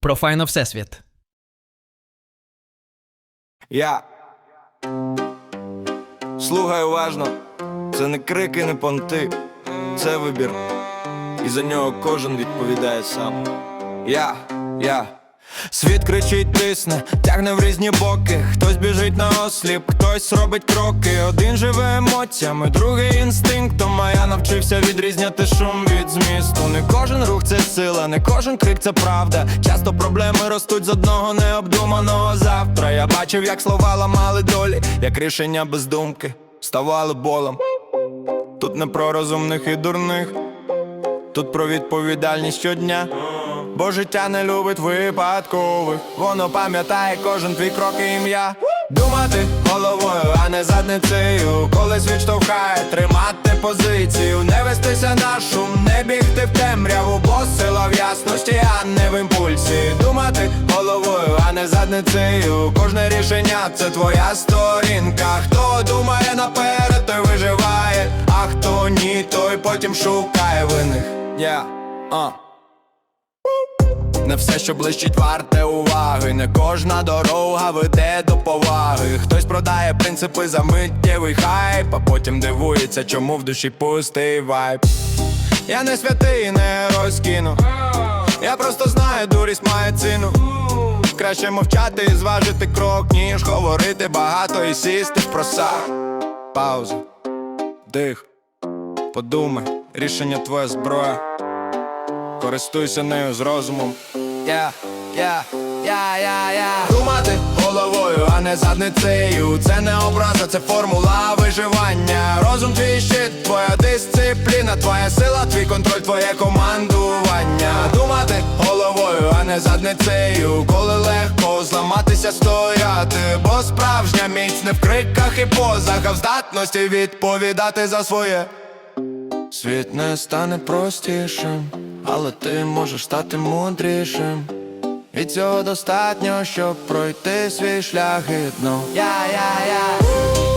Про файно всесвіт. Я слухай уважно, це не крики, не понти, це вибір. І за нього кожен відповідає сам. Я, я. Світ кричить, тисне, тягне в різні боки. Хтось біжить на осліп, хтось робить кроки. Один живе емоціями, другий інстинктом. А я навчився відрізняти шум від змісту. Не кожен рух це сила, не кожен крик це правда. Часто проблеми ростуть з одного необдуманого завтра. Я бачив, як слова ламали долі, як рішення без думки ставали болем. Тут не про розумних і дурних, тут про відповідальність щодня. Бо життя не любить випадкових, воно пам'ятає кожен твій крок і ім'я. Думати головою, а не задницею. Коли світ штовхає, тримати позицію, не вестися на шум, не бігти в темряву, бо сила в ясності, а не в імпульсі. Думати головою, а не задницею. Кожне рішення це твоя сторінка. Хто думає наперед, той виживає, а хто ні, той потім шукає винних. Я, а. Не все, що блищить, варте уваги. Не кожна дорога веде до поваги. Хтось продає принципи за миттєвий хайп, а потім дивується, чому в душі пустий вайб. Я не святий, не розкину. Я просто знаю, дурість має ціну. Краще мовчати і зважити крок, ніж говорити багато і сісти в просак. Пауза, дих, подумай, рішення твоя зброя. Користуйся нею з розумом. Я, я, я, я, я Думати головою, а не задницею. Це не образа, це формула виживання. Розум твій щит, твоя дисципліна, твоя сила, твій контроль, твоє командування. Думати головою, а не задницею. Коли легко зламатися, стояти. Бо справжня міць не в криках і позах, а в здатності відповідати за своє. Світ не стане простішим, але ти можеш стати мудрішим. І цього достатньо, щоб пройти свій шлях гідно. Я, я, я.